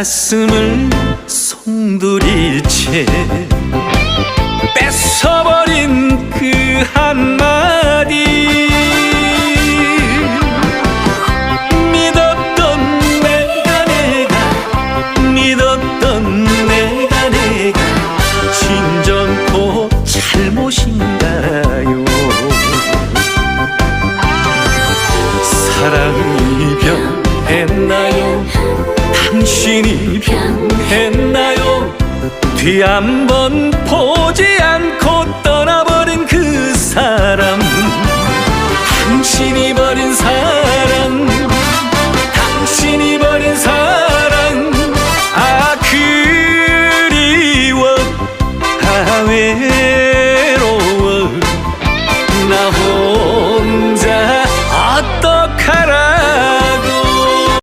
가슴을 송두리째 뺏어버린 그 한마디. 믿었던 내가 내가 믿었던 내가 내가 진정코 잘못인가요? 사랑이 변했나요 당신이 변했나요? 뒤 한 번 보지 않고 떠나버린 그 사람. 당신이 버린